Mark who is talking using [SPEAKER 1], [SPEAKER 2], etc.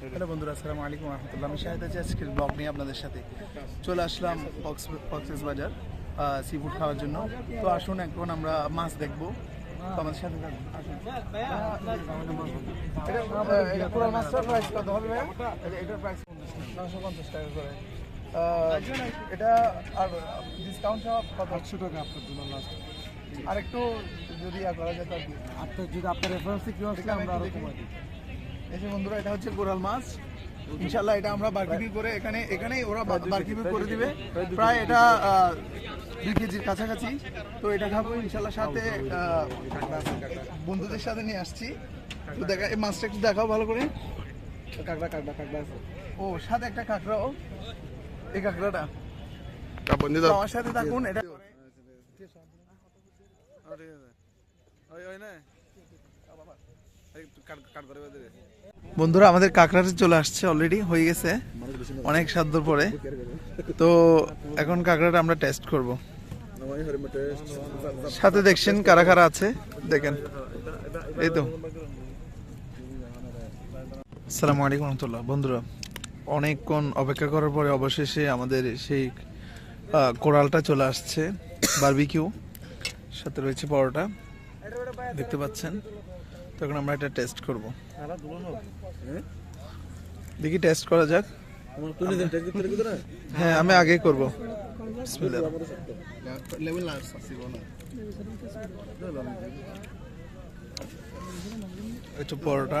[SPEAKER 1] Hello বন্ধুরা আসসালামু আলাইকুম রহমতুল্লাহ। আমি শাহিদ আছি আজকের ব্লগ নিয়ে আপনাদের সাথে। চলে আসলাম কক্সেস বাজার সি ফুড খাওয়ার জন্য। তো আসুন এখন আমরা মাছ দেখব। তো আমাদের সাথে এটা, নশো পঞ্চাশ টাকা করে আর ডিসকাউন্ট সহ কত?
[SPEAKER 2] আটশো টাকা আপনার জন্য লাস্ট
[SPEAKER 1] আর একটু যদি করা যেত আর কি
[SPEAKER 2] আপনার যদি আপনার রেফারেন্সে কেউ আসলে আমরা আরও কমাই
[SPEAKER 1] এই যে বন্ধুরা এটা হচ্ছে কোরাল মাছ। ইনশাল্লাহ এটা আমরা বারবিকিউ করে এখানে এখানেই ওরা বারবিকিউ করে দিবে। প্রায় এটা দুই কেজির কাছাকাছি। তো এটা খাব ইনশাল্লাহ সাথে বন্ধুদের সাথে নিয়ে আসছি। তো দেখা এই মাছটা একটু দেখাও ভালো করে।
[SPEAKER 2] কাকড়া কাকড়া কাকড়া আছে।
[SPEAKER 1] ও সাথে একটা কাঁকড়াও এই কাঁকড়াটা। আমার সাথে থাকুন এটা বন্ধুরা, আমাদের কাঁকড়াটা চলে আসছে অলরেডি হয়ে গেছে অনেক সাধ্য পরে। তো এখন কাঁকড়াটা আমরা টেস্ট করব। সাথে দেখছেন কারা কারা আছে, দেখেন। এই তো। আসসালামু আলাইকুম রহমতুল্লাহ। বন্ধুরা, অনেকক্ষণ অপেক্ষা করার পরে অবশেষে আমাদের সেই কোরালটা চলে আসছে বারবিকিউ সাথে রয়েছে পরোটা। দেখতে পাচ্ছেন। তখন আমরা এটা টেস্ট করব। দেখি টেস্ট করা যাক। হ্যাঁ আমি আগে করব। একটু পরোটা।